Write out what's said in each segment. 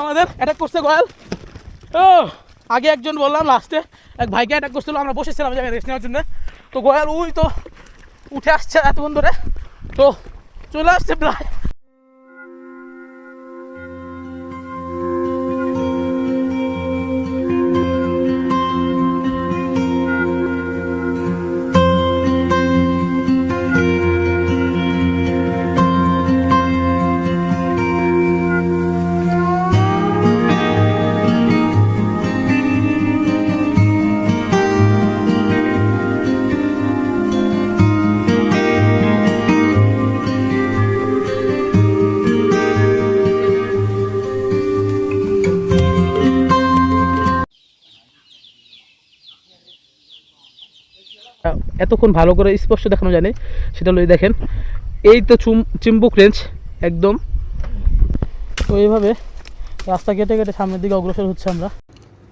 আমাদের অ্যাটাক করছে গোয়াল। ও আগে একজন বললাম লাস্টে এক ভাইকে অ্যাটাক করছিল, আমরা বসেছিলাম জায়গায় রেস্ট নেওয়ার জন্য। তো গোয়াল ওই তো উঠে আসছে এতক্ষণ ধরে। তো চলে আসছে প্রায়। এতক্ষণ ভালো করে স্পষ্ট দেখানো যায়নি, সেটা লই দেখেন, এই তো চুম চিম্বুক রেঞ্জ একদম। তো এইভাবে রাস্তা কেটে কেটে সামনের দিকে অগ্রসর হচ্ছে আমরা।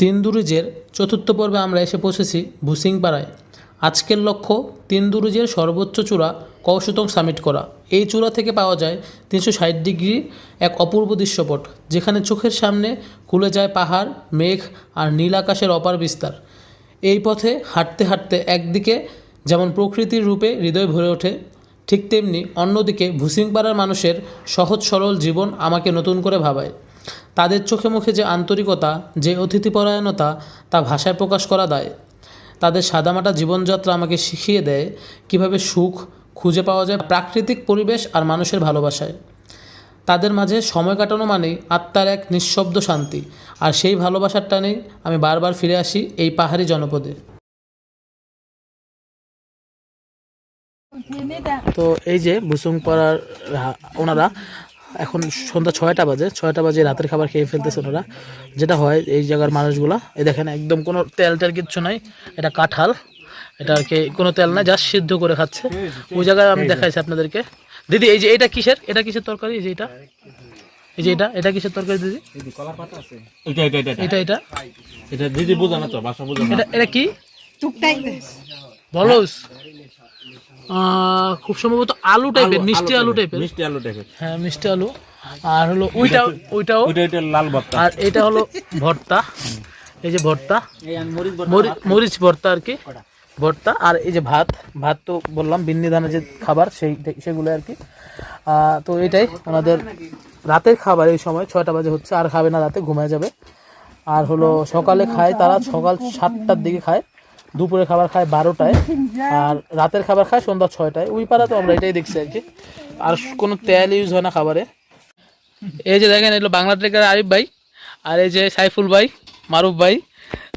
তিন দুরুজের চতুর্থ পর্বে আমরা এসে পৌঁছেছি ভুসিংপাড়ায়। আজকের লক্ষ্য তিন দুরুজের সর্বোচ্চ চূড়া কৌশতং সামিট করা। এই চূড়া থেকে পাওয়া যায় তিনশো ষাট ডিগ্রি এক অপূর্ব দৃশ্যপট, যেখানে চোখের সামনে খুলে যায় পাহাড়, মেঘ আর নীল আকাশের অপার বিস্তার। এই পথে হাঁটতে হাঁটতে একদিকে যেমন প্রকৃতির রূপে হৃদয় ভরে ওঠে, ঠিক তেমনি অন্যদিকে ভুসিংপাড়ার মানুষের সহজ সরল জীবন আমাকে নতুন করে ভাবায়। তাদের চোখে মুখে যে আন্তরিকতা, যে অতিথিপরায়ণতা, তা ভাষায় প্রকাশ করা দায়। তাদের সাদামাটা জীবনযাত্রা আমাকে শিখিয়ে দেয় কীভাবে সুখ খুঁজে পাওয়া যায় প্রাকৃতিক পরিবেশ আর মানুষের ভালোবাসায়। তাদের মাঝে সময় কাটানো মানেই আত্মার এক নিঃশব্দ শান্তি, আর সেই ভালোবাসার টানেই আমি বারবার ফিরে আসি এই পাহাড়ি জনপদে। তো এই যে বুসুংপাড়ার রা- ওনারা এখন সন্ধ্যা ছয়টা বাজে ছয়টা বাজে রাতের খাবার খেয়ে ফেলতেছে ওনারা। যেটা হয় এই জায়গার মানুষগুলা এই দেখেন একদম কোনো তেল টেল কিচ্ছু নাই এটা কাঁঠাল এটা আর কি কোনো তেল নাই জাস্ট সিদ্ধ করে খাচ্ছে। ওই জায়গায় আমি দেখাইছি আপনাদেরকে। দিদি এই যে এটা কিসের? এটা কিসের তরকারি? এই যে এটা? এই যে এটা? এটা কিসের তরকারি দিদি? এটা এটা এটা এটা। এটা এটা? দিদি বোঝা না তো ভাষা বোঝা না। এটা এটা কি? বলস? খুব সম্ভবত আলু টাইপের মিষ্টি আলু টাইপের মিষ্টি আলু টাইপের হ্যাঁ মিষ্টি আলু। আর হলো ওইটা ওইটাও ওইটা লাল ভর্তা। আর এটা হলো ভর্তা। এই যে ভর্তা। মরিচ ভর্তা আর কি। ভর্তা। আর এই যে ভাত। ভাত তো বললাম বিন্নি ধানের যে খাবার সেই সেগুলো আর কি। তো এটাই ওনাদের রাতের খাবার এই সময়। ছয়টা বাজে হচ্ছে আর খাবে না রাতে ঘুমায় যাবে। আর হলো সকালে খায় তারা সকাল সাতটার দিকে খায়। দুপুরে খাবার খায় বারোটায় আর রাতের খাবার খায় সন্ধ্যা ছয়টায়। ওই পাড়াতে আমরা এটাই দেখছি আর কি। আর কোনো তেল ইউজ হয় না খাবারে। এই যে দেখেন এগুলো বাংলা ট্রেকার আরিফ ভাই আর এই যে সাইফুল ভাই মারুফ ভাই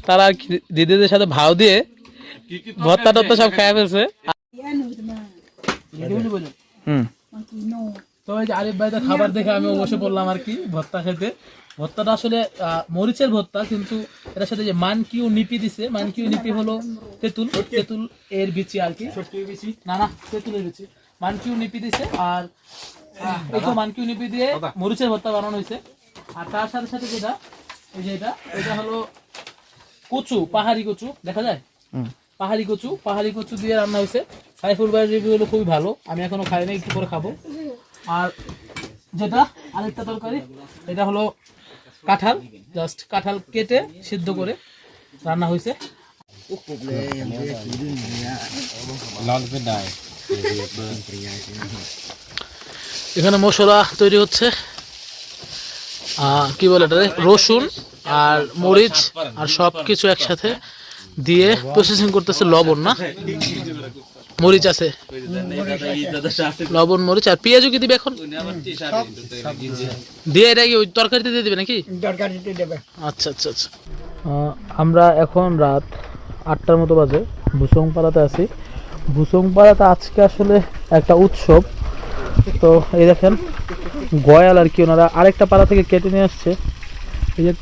তারা আর কি দিদিদের সাথে ভাও দিয়ে ভত্তা টত্তা সব খেয়ে ফেলছে। হুম। তো এই যে আরিফ ভাই খাবার দেখে আমি বসে পড়লাম আর কি ভত্তা খেতে। ভত্তাটা আসলে আহ, মরিচের ভত্তা কিন্তু এটার সাথে যে মানকিউ নিপি দিছে মানকিউ নিপি হলো তেঁতুল তেঁতুল এর বিচি আর কি। না না তেঁতুলের বিচি। মানকিউ নিপি দিছে আর এই তো মানকিউ নিপি দিয়ে মরিচের ভর্তা বানানো হয়েছে। আর তার সাথে সাথে যেটা এই যে এটা এটা হলো কচু পাহাড়ি কচু দেখা যায়? পাহাড়ি কচু পাহাড়ি কচু দিয়ে রান্না হয়েছে। সাইফুল ভাইয়ের রিভিউ হলো খুবই ভালো। আমি এখনও খাইনি একটু করে খাব? আর যেটা আরেকটা তরকারি এটা হলো কাঁঠাল জাস্ট কাঁঠাল কেটে সিদ্ধ করে রান্না হয়েছে। এখানে মশলা তৈরি হচ্ছে। আহ, কি বলে এটা রসুন আর মরিচ আর সব কিছু একসাথে দিয়ে প্রসেসিং করতেছে লবণ না? মরিচ আছে। লবণ মরিচ আর পেঁয়াজও কি দিবে এখন? দিয়ে এটা কি ওই তরকারিতে দিয়ে দিবে নাকি? আচ্ছা আচ্ছা আচ্ছা। আমরা এখন রাত আটটার মতো বাজে। ভুসংপাড়াতে আছি। ভুসংপাড়াতে আজকে আসলে একটা উৎসব। তো এই দেখেন গয়াল আর কি ওনারা আরেকটা পাড়া থেকে কেটে নিয়ে আসছে। এই যে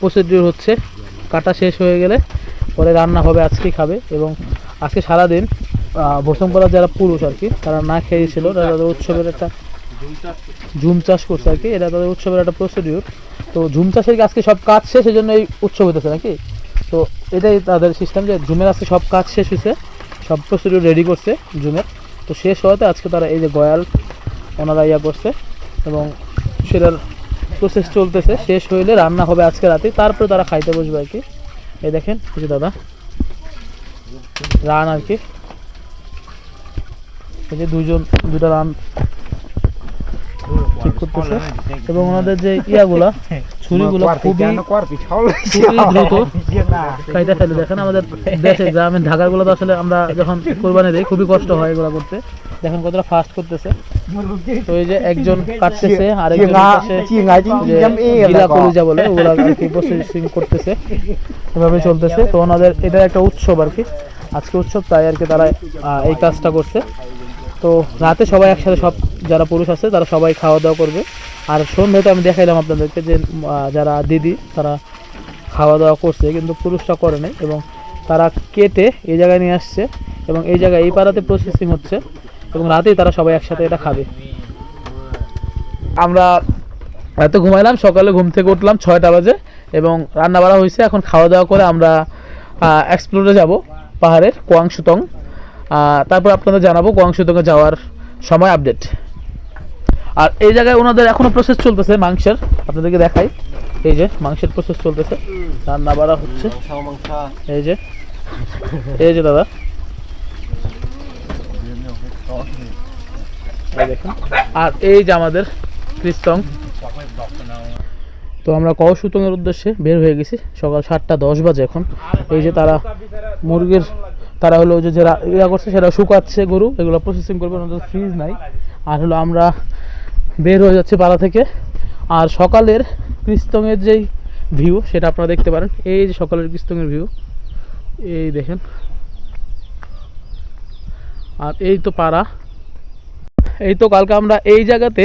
প্রসিডিউর হচ্ছে কাটা শেষ হয়ে গেলে পরে রান্না হবে আজকেই খাবে। এবং আজকে সারাদিন বসংপাড়া যারা পুরুষ আর কি, তারা না খেয়েছিল তারা তাদের উৎসবের একটা ঝুম চাষ করছে আর কি এটা তাদের উৎসবের একটা প্রসিডিউর তো ঝুম চাষের আজকে সব কাজ শেষ এই জন্য এই উৎসব হতেছে নাকি? তো এটাই তাদের সিস্টেম যে ঝুমের আজকে সব কাজ শেষ হয়েছে সব প্রসিডিউর রেডি করছে ঝুমের। তো শেষ হওয়াতে আজকে তারা এই যে গয়াল, ওনারা ইয়া করছে এবং সেটার প্রসেস চলতেছে। শেষ হইলে রান্না হবে আজকে রাতে, তারপরে তারা খাইতে বসবে আর কি। এই দেখেন যে দাদা, রান আর কি। দুটা রান ঠিক করতেছে। এবং ওনাদের যে ইয়াগুলা ছুরিগুলো খুবই খুবই দ্রুত। খাইতে ফেলে দেখেন আমাদের দেশে গুলো তো আসলে আমরা যখন কোরবানি দিই খুবই কষ্ট হয় এগুলো করতে। দেখেন কতটা ফাস্ট করতেছে। তো এই যে একজন কাটতেছে আর একজন কলিজা বলে ওগুলা প্রসেসিং করতেছে। এভাবে চলতেছে। তো ওনাদের এটা একটা উৎসব আর কি। আজকে উৎসব তাই আর কি তারা এই কাজটা করছে। তো রাতে সবাই একসাথে সব যারা পুরুষ আছে, তারা সবাই খাওয়া দাওয়া করবে। আর সন্ধ্যায় তো আমি দেখাইলাম আপনাদেরকে যে যারা দিদি, তারা খাওয়া দাওয়া করছে, কিন্তু পুরুষরা করে নাই এবং তারা কেটে এই জায়গায় নিয়ে আসছে এবং এই জায়গায় এই পাড়াতে প্রসেসিং হচ্ছে এবং রাতেই তারা সবাই একসাথে এটা খাবে। আমরা এত ঘুমাইলাম, সকালে ঘুম থেকে উঠলাম ছয়টা বাজে এবং রান্না বাড়া হয়েছে। এখন খাওয়া দাওয়া করে আমরা এক্সপ্লোরে যাব পাহাড়ের কোয়াংশুতং। তারপর আপনাদের জানাব কোয়াংশুতংয়ে যাওয়ার সময় আপডেট আর এই জায়গায় ওনাদের এখনও প্রসেস চলতেছে মাংসের। আপনাদেরকে দেখাই। এই যে, মাংসের প্রসেস চলতেছে। রান্না বাড়া হচ্ছে। এই যে এই যে দাদা। আর এই যে আমাদের ক্রিস্তং তো আমরা কৌশুতংয়ের উদ্দেশ্যে বের হয়ে গেছি। সকাল সাতটা দশ বাজে এখন। এই যে তারা মুরগির তারা হলো যে যারা ইয়া করছে সেটা শুকাচ্ছে গরু, এগুলো প্রসেসিং করবে, ওনাদের ফ্রিজ নাই। আর হলো আমরা বের হয়ে যাচ্ছি পাড়া থেকে। আর সকালের ক্রিস্তংয়ের যেই ভিউ সেটা আপনারা দেখতে পারেন। এই যে সকালের ক্রিস্তংয়ের ভিউ এই দেখেন। আর এই তো পাড়া। এই তো কালকে আমরা এই জায়গাতে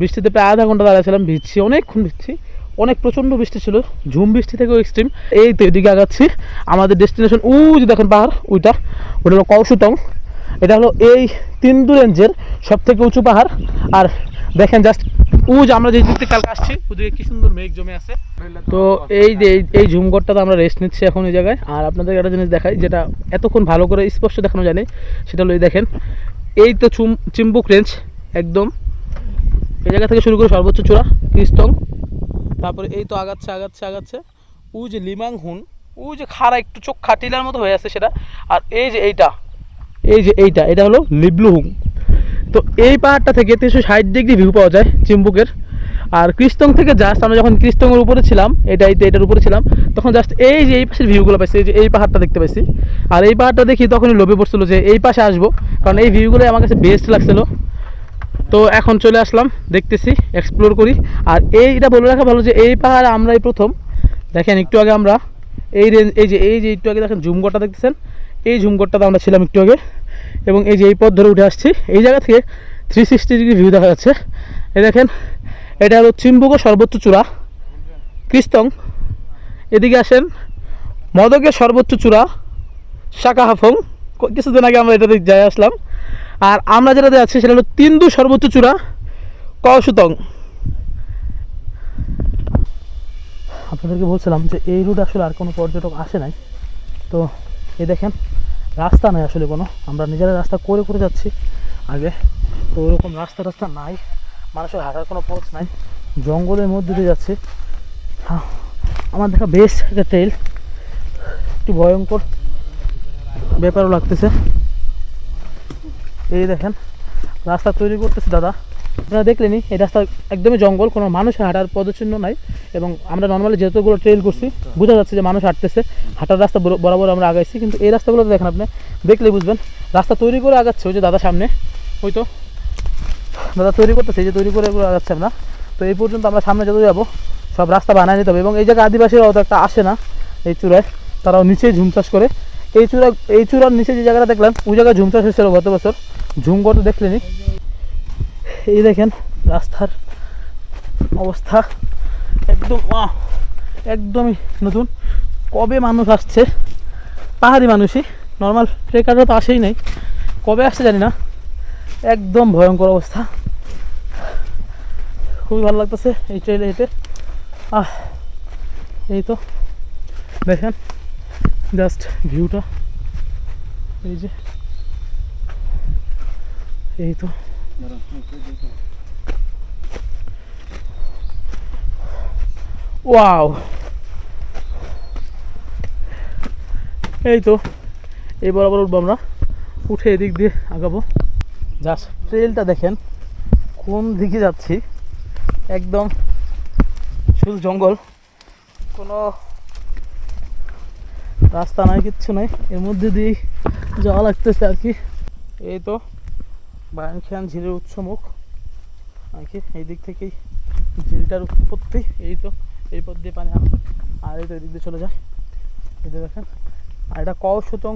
বৃষ্টিতে প্রায় আধা ঘণ্টা দাঁড়িয়েছিলাম, ভিজছি, অনেকক্ষণ ভিজছি। অনেক প্রচণ্ড বৃষ্টি ছিল ঝুম বৃষ্টি থেকেও এক্সট্রিম এই তো এদিকে আগাচ্ছি আমাদের ডেস্টিনেশন উ যে দেখেন পাহাড় ওইটা ওটা হলো কৌশুতং এটা হলো এই তিন্দু রেঞ্জের সব থেকে উঁচু পাহাড়। আর দেখেন জাস্ট উ যে আমরা যে দিক থেকে কালকে আসছি ওদিকে কি সুন্দর মেঘ জমে আছে। তো এই যে এই- ঝুমঘরটাতে আমরা রেস্ট নিচ্ছি এখন এই জায়গায়। আর আপনাদের একটা জিনিস দেখাই যেটা এতক্ষণ ভালো করে স্পষ্ট দেখানো যায় না, সেটা হলো এই দেখেন এই তো চুম চিম্বুক রেঞ্জ একদম। এই জায়গা থেকে শুরু করে সর্বোচ্চ চূড়া কৃস্তং। তারপরে এই তো আগাচ্ছে আগাচ্ছে আগাচ্ছে। উ যে লিমাং হুন উ যে খাড়া একটু চোখ খাটিলার মতো হয়ে আছে সেটা। আর এই যে এইটা, এই যে এইটা, এটা হলো লিবলুহুং তো এই পাহাড়টা থেকে তিনশো ষাট ডিগ্রি ভিউ পাওয়া যায় চিম্বুকের। আর কৃষ্টং থেকে জাস্ট আমরা যখন কৃষ্টংয়ের উপরে ছিলাম, এটা এটার উপরে ছিলাম, তখন জাস্ট এই যে এই পাশের ভিউগুলো পাইছি, এই যে এই পাহাড়টা দেখতে পাইছি। আর এই পাহাড়টা দেখি তখনই লোভে পড়ছিল যে এই পাশে আসব, কারণ এই ভিউগুলোই আমার কাছে বেস্ট লাগছিল। তো এখন চলে আসলাম, দেখতেছি এক্সপ্লোর করি। আর এইটা বলে রাখা ভালো যে এই পাহাড় আমরাই প্রথম। দেখেন, একটু আগে আমরা এই রেঞ্জ এই যে এই যে একটু আগে দেখেন ঝুমঘরটা দেখতেছেন? এই ঝুমঘরটাতে আমরা ছিলাম একটু আগে। এবং এই যে এই পথ ধরে উঠে আসছি। এই জায়গা থেকে থ্রি সিক্সটি ডিগ্রি ভিউ দেখা যাচ্ছে। এই দেখেন, এটা হলো চিম্বুকের সর্বোচ্চ চূড়া। কৃস্তং এদিকে আসেন, মদকের সর্বোচ্চ চূড়া শাকা হাফং কিছুদিন আগে আমরা এটাতে যাই আসলাম। আর আমরা যেটাতে আছি সেটা হলো তিন্দু সর্বোচ্চ চূড়া কৌশুতং আপনাদেরকে বলছিলাম যে এই রুট আসলে আর কোনো পর্যটক আসে নাই। তো এই দেখেন রাস্তা নাই আসলে কোনো। আমরা নিজেরা রাস্তা করে করে যাচ্ছি আগে। তো ওরকম রাস্তা রাস্তা নাই। মানুষের হাঁটার কোনো পথ নাই। জঙ্গলের মধ্যে দিয়ে যাচ্ছে। হ্যাঁ, আমার দেখা বেশ একটা ট্রেল একটু ভয়ঙ্কর ব্যাপারও লাগতেছে। এই দেখেন, রাস্তা তৈরি করতেছে দাদা। আপনারা দেখলেনি এই রাস্তা একদমই জঙ্গল, কোনো মানুষের হাঁটার পদচিহ্ন নাই এবং আমরা নর্মালি যেহেতুগুলো ট্রেল করছি, বোঝা যাচ্ছে যে মানুষ হাঁটতেছে, হাঁটার রাস্তা বর- বরাবর আমরা আগাইছি, কিন্তু এই রাস্তাগুলোতে দেখেন আপনি, দেখলে বুঝবেন, রাস্তা তৈরি করে আগাচ্ছে ওই যে দাদা সামনে, ওই তো। দাদা তৈরি করতেছে, এই যে তৈরি করে এগুলো আগাচ্ছে আমরা তো এই পর্যন্ত আমরা সামনে যত যাব, সব রাস্তা বানায় নিতে হবে এবং এই জায়গায় আদিবাসীরা অত একটা আসে না, এই চূড়ায়। তারাও নিচেই ঝুম চাষ করে এই চূড়া, এই চূড়ার নিচে যে জায়গাটা দেখলাম, ওই জায়গায় ঝুম চাষ হয়েছিল গত বছর। ঝুম করতে দেখলেনি এই দেখেন, রাস্তার অবস্থা একদম একদমই নতুন। কবে মানুষ আসছে? পাহাড়ি মানুষই। নর্মাল ট্রেকাররা তো আসেই নাই। কবে আসছে জানি না। একদম ভয়ঙ্কর অবস্থা। খুবই ভালো লাগতেছে এই ট্রেলে হেঁটে। আহ, এই তো। দেখেন জাস্ট ভিউটা। এই যে। এই তো। ওয়াও। এই তো। এই বরাবর উঠবো আমরা। উঠে এদিক দিয়ে আগাবো। জাস্ট ট্রেলটা দেখেন। কোন দিকে যাচ্ছি? একদম শুধু জঙ্গল। কোনো রাস্তা নাই, কিচ্ছু নাই। এর মধ্যে দিয়েই যাওয়া লাগতেছে আর কি। এই তো বায়ানখান ঝিলের উৎসমুখ। আর কি, এই দিক থেকেই ঝিলটার উৎপত্তি এই তো, এই পথ দিয়ে পানি আসে। আর এই তো এদিক দিয়ে চলে যায়। এটা দেখেন, আর এটা কৌশতং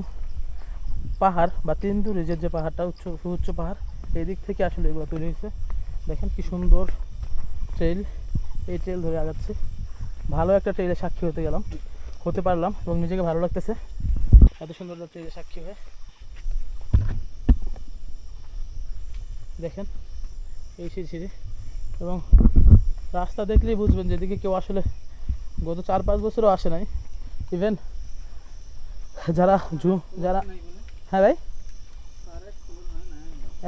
পাহাড় বা তিন্দু রিজের যে পাহাড়টা উচ্চ, সুউচ্চ পাহাড়, এই দিক থেকে আসলে এগুলো তৈরি হয়েছে। দেখেন কি সুন্দর ট্রেল এই ট্রেল ধরে আগাচ্ছে। ভালো একটা ট্রেলের সাক্ষী হতে গেলাম। হতে পারলাম এবং নিজেকে ভালো লাগতেছে। এত সুন্দর একটা ট্রেলের সাক্ষী হয়ে। দেখেন, এই সেই সিঁড়ি। এবং রাস্তা দেখলেই বুঝবেন যেদিকে কেউ আসলে গত চার পাঁচ বছরও আসে নাই। ইভেন যারা জু যারা হ্যাঁ ভাই?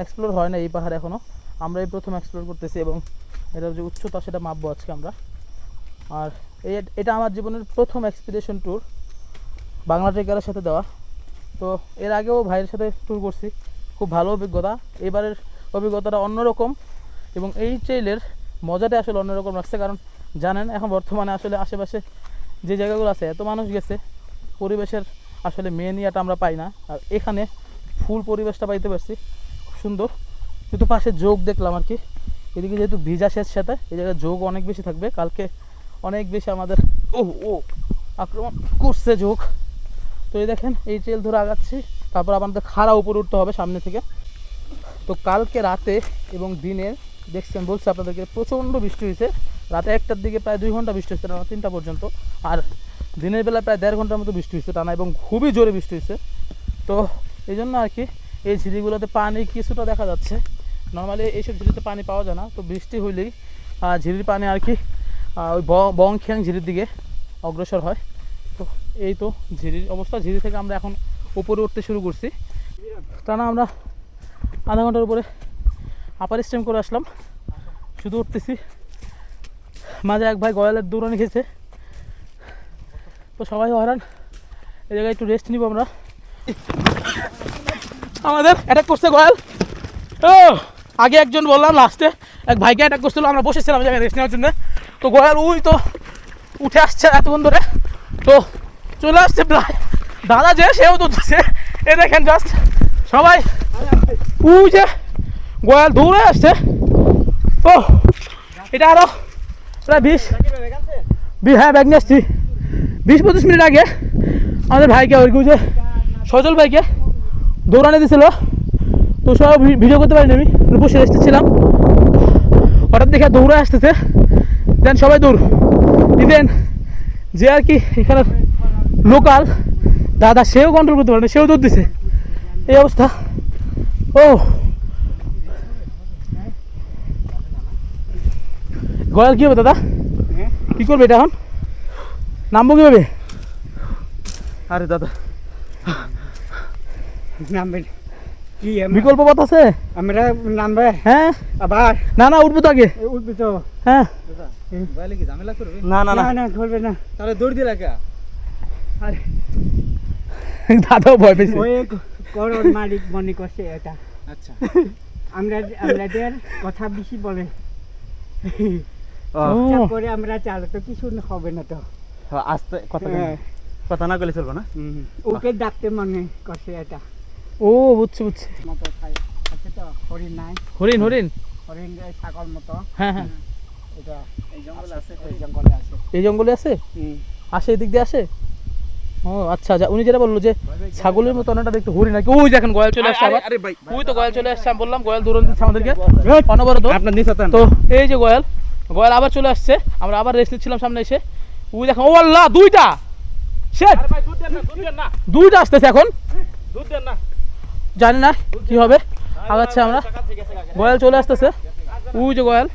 এক্সপ্লোর হয় না এই পাহাড় এখনও আমরা এই প্রথম এক্সপ্লোর করতেছি এবং এটার যে উচ্চতা সেটা মাপবো আজকে আমরা। আর এই এটা আমার জীবনের প্রথম এক্সপিডিশন ট্যুর বাংলা ট্রেকারের সাথে দেওয়া। তো এর আগেও ভাইয়ের সাথে ট্যুর করছি, খুব ভালো অভিজ্ঞতা। এবারের অভিজ্ঞতাটা অন্যরকম এবং এই ট্রেইলের মজাটা আসলে অন্যরকম লাগছে, কারণ জানেন, এখন বর্তমানে আসলে আশেপাশে যে জায়গাগুলো আছে, এত মানুষ গেছে, পরিবেশের আসলে মেন ইয়াটা আমরা পাই না। আর এখানে ফুল পরিবেশটা পাইতে পারছি, খুব সুন্দর। কিন্তু পাশে যোগ দেখলাম আর কি। এদিকে যেহেতু ভিজা শেষ সাথে, এই জায়গায় যোগ অনেক বেশি থাকবে। কালকে অনেক বেশি আমাদের ও ও আক্রমণ করছে যোগ। তো এই দেখেন, এই ট্রেল ধরে আগাচ্ছি। তারপর আমাদের খাড়া উপরে উঠতে হবে সামনে থেকে। তো কালকে রাতে এবং দিনে, দেখছেন, বলছে আপনাদেরকে, প্রচণ্ড বৃষ্টি হয়েছে। রাতে একটার দিকে প্রায় দুই ঘণ্টা বৃষ্টি হয়েছে, টানা তিনটা পর্যন্ত। আর দিনের বেলা প্রায় দেড় ঘণ্টার মতো বৃষ্টি হয়েছে, টানা এবং খুবই জোরে বৃষ্টি হয়েছে। তো এই জন্য আর কি, এই ঝিরিগুলোতে পানি কিছুটা দেখা যাচ্ছে। নর্মালি এইসব ঝিরিতে পানি পাওয়া যায় না, তো বৃষ্টি হইলেই ঝিরির পানি আর কি ওই ব- বংখিয়াং ঝিরির দিকে অগ্রসর হয়। তো এই তো ঝিরির অবস্থা। ঝিরি থেকে আমরা এখন উপরে উঠতে শুরু করছি। টানা আমরা আধা ঘণ্টার উপরে আপার স্টেম করে আসলাম। শুধু উঠতেছি। মাঝে এক ভাই গয়ালের দৌড়ানি খেয়েছে তো সবাই হয়রান। এই জায়গায় একটু রেস্ট নিব আমরা। আমাদের অ্যাটাক করছে গয়াল। আগে একজন বললাম লাস্টে এক ভাইকে অ্যাটাক করছিল, আমরা বসেছিলাম জায়গায় রেস্ট নেওয়ার জন্য। তো গয়াল উই তো উঠে আসছে এতক্ষণ ধরে। তো চলে আসছে প্রায়। দাদা যে, সেও তুলতেছে এ দেখেন জাস্ট সবাই উই যে গয়াল দৌড়ে আসছে। ও, এটা আরও প্রায় বিশ হ্যাঁ ব্যাগ নিয়ে আসছি। বিশ পঁচিশ মিনিট আগে আমাদের ভাইকে, ওই যে সজল ভাইকে দৌড়ানি দিছিল। তো সব ভিডিও করতে পারিনি আমি। বসে রেস্টে ছিলাম। হঠাৎ দেখে দৌড়ে আসতেছে। দেন সবাই দৌড় ইভেন যে আর কি এখানে লোকাল দাদা, সেও কন্ট্রোল করতে পারে না সেও দৌড় দিছে। এই অবস্থা। ও। গয়াল কি হবে দাদা? কি করবে এটা এখন? নামবো কীভাবে? আরে দাদা, নামবে কি বিকল্প পথ আছে? আমরা নামবে হ্যাঁ? আবার না না উঠবো তো আগে। উঠবি তো। হ্যাঁ। না না না। না ধরবে না। তাহলে দৌড় দিলা কে? দাদাও ভয় পেয়েছে। ওই করোর মালিক মনে করছে এটা। আচ্ছা। আমরা আমাদের কথা বেশি বলে। ও, আমরা চালো তো কিছু হবে না তো। আস্তে কথা হ্যাঁ, কথা না করলে চলবে না। ওকে ডাকতে মনে করছে এটা। ও বুঝছি বুঝছি। মতো খাই। আছে তো হরিণ নাই। হরিণ হরিণ? হরিণ এই ছাগল মতো। হ্যাঁ হ্যাঁ। এটা এই জঙ্গলে আছে এই জঙ্গলে আছে। এই জঙ্গলে আছে? হুম। আসে এদিক দিয়ে আসে? ও আচ্ছা যা উনি যেটা বলল যে ছাগলের মতো অনেকটা দেখতে হরিণ নাকি? ওই দেখেন গয়াল চলে আসছে আবার। ওই তো গয়াল চলে আসছে আমি বললাম গয়াল আমাদেরকে। অনবরত। আপনার নিচে তো এই যে গয়াল গয়াল আবার চলে আসছে। আমরা আবার রেস্ট নিচ্ছিলাম সামনে এসে। ওই দেখেন ও আল্লাহ দুইটা। শেট। ভাই দুধ দেন না দুধ দেন না। দুইটা আসতেছে এখন। দুধ দেন না। জানি না কি হবে। আগাচ্ছে আমরা। গয়াল চলে আসতেছে। ওই যে গয়াল।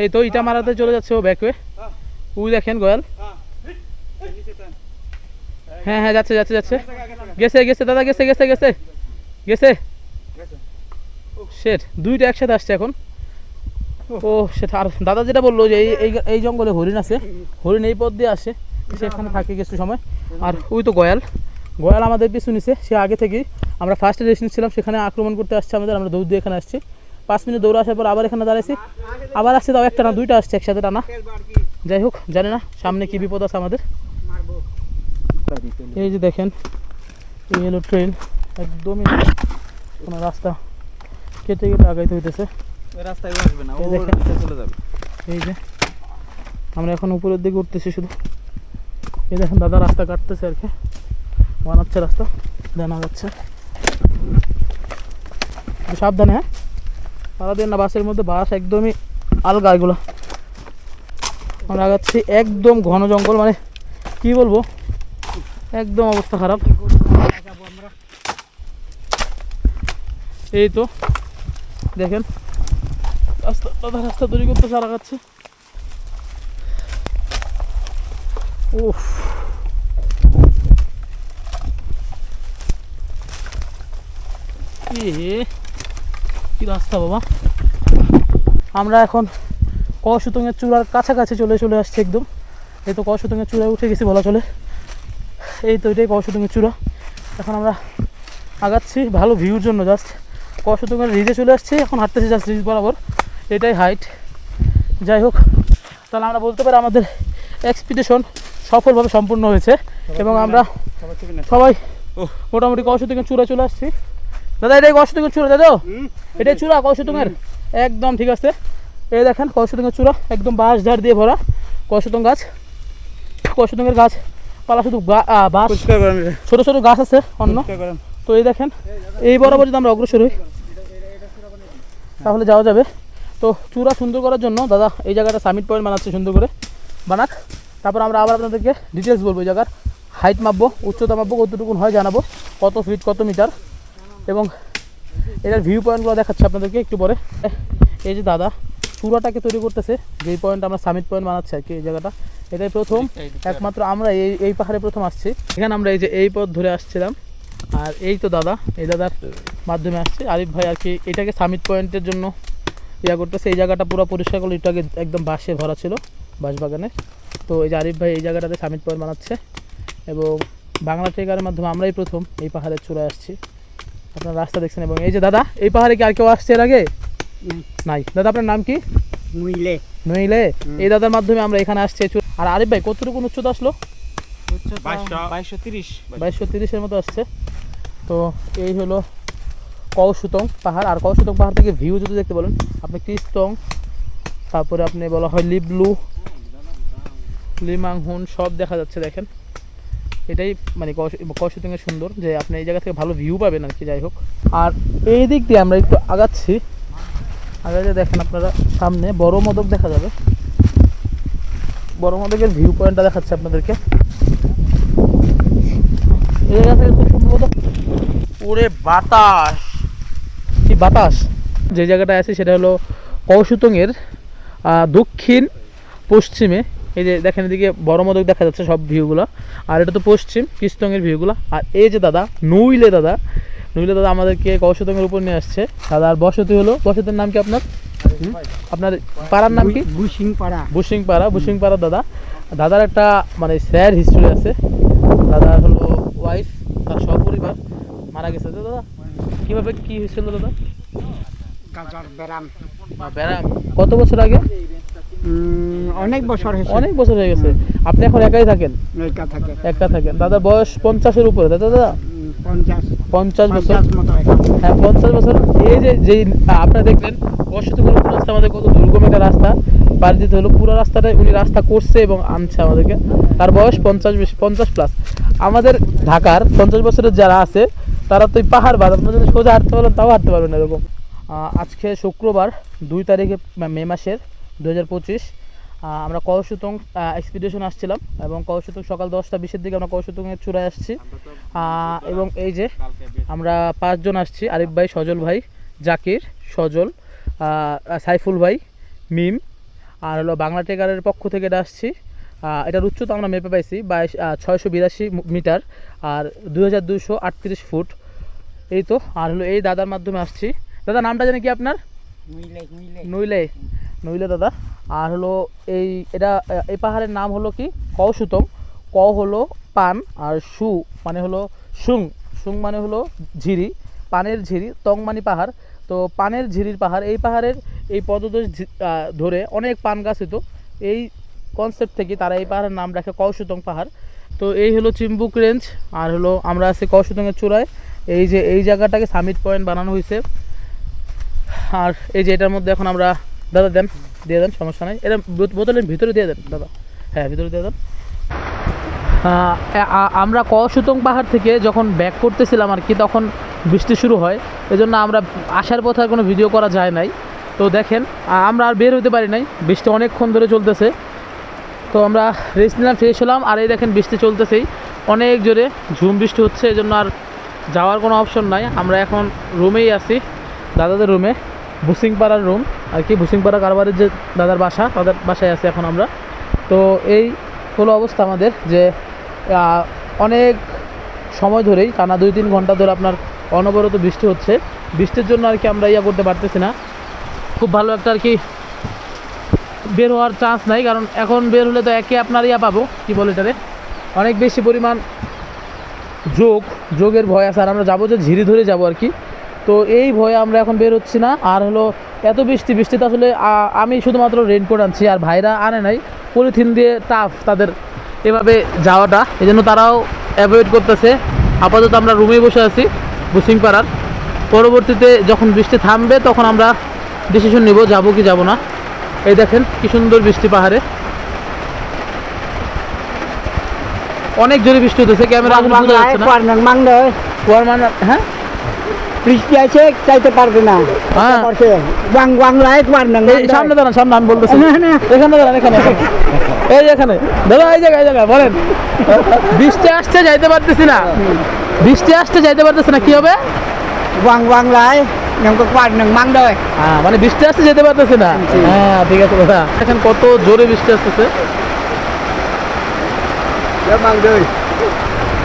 এই তো ইটা মারাতে চলে যাচ্ছে ও ব্যাক ওই দেখেন গয়াল। হ্যাঁ হ্যাঁ যাচ্ছে যাচ্ছে যাচ্ছে। গেছে গেছে, দাদা, গেছে গেছে গেছে। গেছে। শেট, দুইটা একসাথে আসছে এখন। ও সেটা আর দাদা যেটা বলল যে এই এই জঙ্গলে হরিণ আছে। হরিণ এই পথ দিয়ে আসে। সেখানে থাকে কিছু সময়। আর ওই তো গয়াল। গয়াল আমাদের পিছু নিছে সে আগে থেকেই। আমরা ফার্স্টে রেস্ট ছিলাম সেখানে আক্রমণ করতে আসছে আমাদের আমরা দৌড় দিয়ে এখানে আসছি। পাঁচ মিনিট দৌড়ে আসার পর আবার এখানে দাঁড়াইছি। আবার আসছে তাও একটা না দুইটা আসছে একসাথে টানা। যাই হোক জানি না সামনে কি বিপদ আছে আমাদের। এই যে দেখেন এই হলো ট্রেন একদমই কোনো রাস্তা কেটে কেটে আগাইতে হইতেছে। রাস্তায় আসবে না চলে যাবে। এই যে আমরা এখন উপরের দিকে উঠতেছি শুধু। এই দেখেন দাদা রাস্তা কাটতেছে আর কি। বানাচ্ছে রাস্তা, দেন একটু সাবধানে হ্যাঁ? সারাদিন না, বাসের মধ্যে বাস একদমই আলগা এগুলো। আমরা আগাচ্ছি একদম ঘন জঙ্গল মানে কি বলব? একদম অবস্থা খারাপ। এই তো, দেখেন, রাস্তা দাদা রাস্তা তৈরি করতে আর আগাচ্ছে। উফ। এ কি রাস্তা বাবা? আমরা এখন কসুতঙ্গের চূড়ার কাছাকাছি চলে চলে আসছি একদম। এই তো কসুতঙ্গের চূড়ায় উঠে গেছি বলা চলে। এই তো এটাই কসুতঙ্গের চূড়া। এখন আমরা আগাচ্ছি ভালো ভিউর জন্য জাস্ট। কসুতঙ্গের রিজে চলে আসছি এখন হাঁটতেছি জাস্ট রিজ বরাবর। এটাই হাইট। যাই হোক তাহলে আমরা বলতে পারি আমাদের এক্সপিডিশন সফলভাবে সম্পূর্ণ হয়েছে। এবং আমরা সবাই। মোটামুটি কৌশতুঙ্গের চূড়া চলে আসছি। দাদা এটাই কৌশতুঙ্গের চূড়া দাদা। এটাই চূড়া কষ্ট কৌশতুঙ্গের একদম ঠিক আছে। এই দেখেন কৌশতুঙ্গের চূড়া একদম বাঁশ ঝাড় দিয়ে ভরা কৌশতুঙ্গ গাছ। কৌশতুঙ্গের গাছ পালা শুধু বাঁশ। ছোটো ছোটো গাছ আছে অন্য। তো এই দেখেন এই বরাবর যদি আমরা অগ্রসর হই তাহলে যাওয়া যাবে। তো চূড়া সুন্দর করার জন্য দাদা এই জায়গাটা সামিট পয়েন্ট বানাচ্ছে সুন্দর করে। বানাক। তারপর আমরা আবার আপনাদেরকে ডিটেলস বলব এই জায়গার। হাইট মাপবো উচ্চতা মাপবো কতটুকুন হয় জানাব কত ফিট কত মিটার এবং এটার ভিউ পয়েন্টগুলো দেখাচ্ছি আপনাদেরকে একটু পরে। এই যে দাদা চূড়াটাকে তৈরি করতেছে যেই পয়েন্ট আমরা সামিট পয়েন্ট বানাচ্ছি আর কি এই জায়গাটা এটাই প্রথম। একমাত্র আমরা এই এই পাহাড়ে প্রথম আসছি। এখানে আমরা এই যে এই পথ ধরে আসছিলাম। আর এই তো দাদা এই দাদার মাধ্যমে আসছে। আরিফ ভাই আর কি এটাকে সামিট পয়েন্টের জন্য ইয়া করতেছে। এই জায়গাটা পুরো পরিষ্কার করলে এটাকে একদম বাঁশে ভরা ছিল বাঁশবাগানে। তো এই যে আরিফ ভাই এই জায়গাটাতে সামিট পয়েন্ট বানাচ্ছে। এবং বাংলা ট্রেকারের মাধ্যমে আমরাই প্রথম এই পাহাড়ের চূড়ায় আসছি। আপনার রাস্তা দেখছেন এবং এই যে দাদা এই পাহাড়ে কি আর কেউ আসছে এর আগে? নাই। দাদা আপনার নাম কি? মুইলে নইলে। এই দাদার মাধ্যমে আমরা এখানে আসছি। আর আরিফ ভাই কতটুকু উচ্চতা আসলো? বাইশশো তিরিশের মতো আসছে। তো এই হলো কৌসুতং পাহাড়। আর কৌসুতং পাহাড় থেকে ভিউ যদি দেখতে বলেন আপনি ক্রিস্তং তারপরে আপনি বলা হয় লিবলু লিমাংহুন সব দেখা যাচ্ছে দেখেন। এটাই মানে কৌসুতংয়ের সুন্দর যে আপনি এই জায়গা থেকে ভালো ভিউ পাবেন আর কি যাই হোক। আর এই দিক দিয়ে আমরা একটু আগাচ্ছি। আগাতে দেখেন আপনারা সামনে বড় মদক দেখা যাবে। বড় মদকের ভিউ পয়েন্টটা দেখাচ্ছে আপনাদেরকে। এই জায়গা থেকে খুব সম্ভবত ওরে বাতাস! কি বাতাস? যে জায়গাটা আছে সেটা হলো কৌশুতংয়ের দক্ষিণ পশ্চিমে এই যে দেখেন এদিকে বড় মদক দেখা যাচ্ছে সব ভিউগুলো। আর এটা তো পশ্চিম কৃষ্টংয়ের ভিউগুলো। আর এই যে দাদা নইলে দাদা নইলে দাদা আমাদেরকে কৌশুতংয়ের উপর নিয়ে আসছে। দাদা আর বসতি হলো। বসতির নাম কি আপনার? আপনার পাড়ার নাম কি? বুসিং পাড়া বুশিং পাড়া বুশিং পাড়ার দাদা। দাদার একটা মানে স্যার হিস্ট্রি আছে। দাদা হলো ওয়াইফ তার সপরিবার। মারা গেছে তো দাদা? কীভাবে কি হয়েছিল দাদা? বেরাম ব্যারাম। কত বছর আগে? অনেক বছর হয়েছে। অনেক বছর হয়ে গেছে। আপনি এখন একাই থাকেন? নৌকা থাকে। একা থাকেন। দাদার বয়স পঞ্চাশের উপরে তো দাদা? পঞ্চাশ। বছর। হ্যাঁ পঞ্চাশ বছর। এই যে যেই আপনারা দেখলেন করে রাস্তা আমাদের কত দুর্গম একটা রাস্তা। পাড়ি দিতে হলো পুরো রাস্তাটাই উনি রাস্তা করছে এবং আনছে আমাদেরকে। তার বয়স পঞ্চাশ বেশি পঞ্চাশ প্লাস আমাদের ঢাকার পঞ্চাশ বছরের যারা আছে তারা তো পাহাড় বাদ আপনারা যদি সোজা হাঁটতে পারবেন তাও হাঁটতে পারবেন না এরকম আজকে শুক্রবার দুই তারিখে মে মাসের দু হাজার পঁচিশ আমরা কৌশুতং এক্সপিডিশন আসছিলাম এবং কৌশুতং সকাল দশটা বিশের দিকে আমরা কৌশুতংয়ের চূড়ায় আসছি। এবং এই যে আমরা পাঁচজন আসছি, আরিফ ভাই, সজল ভাই, জাকির, সজল সাইফুল ভাই, মিম, আর হলো বাংলা টেকারের পক্ষ থেকে এটা আসছি। এটার উচ্চতা আমরা মেপে পাইছি বাইশ ছয়শো বিরাশি মিটার আর দুই হাজার দুশো আটত্রিশ ফুট। এই তো, আর হলো এই দাদার মাধ্যমে আসছি। দাদা, নামটা জানি কি আপনার? নইলে নইলে। দাদা। আর হলো এই, এটা এই পাহাড়ের নাম হলো কি? কৌসুতম ক হলো পান আর সু মানে হলো সুং। সুং মানে হলো ঝিরি, পানের ঝিরি, তং মানে পাহাড়। তো পানের ঝিরির পাহাড়, এই পাহাড়ের এই পদদেশ ধরে অনেক পান গাছ হতো এই কনসেপ্ট থেকে তারা এই পাহাড়ের নাম রাখে কৌসুতং পাহাড়। তো এই হলো চিম্বুক রেঞ্জ আর হলো আমরা আছি কৌসুতংয়ের চূড়ায়। এই যে, এই জায়গাটাকে সামিট পয়েন্ট বানানো হয়েছে আর এই যে এটার মধ্যে এখন আমরা দাদা দেন, দিয়ে দেন, সমস্যা নাই। এটা বোত- বোতলের ভিতরে দিয়ে দেন, দাদা। হ্যাঁ ভিতরে দিয়ে দেন। আমরা কসুতং পাহাড় থেকে যখন ব্যাক করতেছিলাম আর কি, তখন বৃষ্টি শুরু হয়। এজন্য আমরা আসার পথে আর কোনো ভিডিও করা যায় নাই। তো দেখেন আমরা আর বের হতে পারি নাই। বৃষ্টি অনেকক্ষণ ধরে চলতেছে। তো আমরা রেস্ট নিলাম, ফ্রেশ হলাম। আর এই দেখেন, বৃষ্টি চলতেছেই। অনেক জোরে ঝুম বৃষ্টি হচ্ছে এই জন্য আর যাওয়ার কোনো অপশন নাই। আমরা এখন রুমেই আছি। দাদাদের রুমে বুসিংপাড়ার রুম আর কি বুসিংপাড়া কারবারের যে দাদার বাসা তাদের বাসায় আছি এখন আমরা। তো এই হলো অবস্থা আমাদের যে অনেক সময় ধরেই টানা দুই তিন ঘণ্টা ধরে আপনার অনবরত বৃষ্টি হচ্ছে। বৃষ্টির জন্য আর কি আমরা ইয়া করতে পারতেছি না। খুব ভালো একটা আর কি বের হওয়ার চান্স নাই, কারণ এখন বের হলে তো একে আপনার ইয়া পাবো, কি বলে এটারে অনেক বেশি পরিমাণ যোগ, যোগের ভয় আছে। আর আমরা যাব যে ঝিরি ধরে যাব আর কি। তো এই ভয়ে আমরা এখন বের হচ্ছি না। আর হলো এত বৃষ্টি বৃষ্টিতে আসলে আমি শুধুমাত্র রেনকোট আনছি আর ভাইরা আনে নাই। পলিথিন দিয়ে টাফ তাদের এভাবে যাওয়াটা। এই জন্য তারাও অ্যাভয়েড করতেছে। আপাতত আমরা রুমেই বসে আছি বুসিং পাড়ার। পরবর্তীতে যখন বৃষ্টি থামবে তখন আমরা ডিসিশন নিব যাব কি যাব না। এই দেখেন কি সুন্দর বৃষ্টি পাহাড়ে। অনেক জোরে বৃষ্টি হতেছে ক্যামেরা হ্যাঁ? বৃষ্টি আছে চাইতে পারবে না। হ্যাঁ। পারছে। ওয়াং ওয়াং লাই কোয়ার নং সামনে দাঁড়ান সামনে আমি বলতেছি। না, না। এখানে দাঁড়ান এখানে। এই এখানে। দাদা এই জায়গায় জায়গায় বলেন। বৃষ্টি আসছে যাইতে পারতেছি না। বৃষ্টি আসছে যাইতে পারতেছি না। কি হবে? মাং দে হ্যাঁ মানে বৃষ্টি আসছে যেতে পারতেছি না। হ্যাঁ ঠিক আছে দাদা। এখন কত জোরে বৃষ্টি আসতেছে।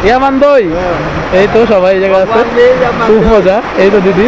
ইয়ামান দই? এই তো সবাই জায়গা আছে। খুব মজা। এই তো দিদি।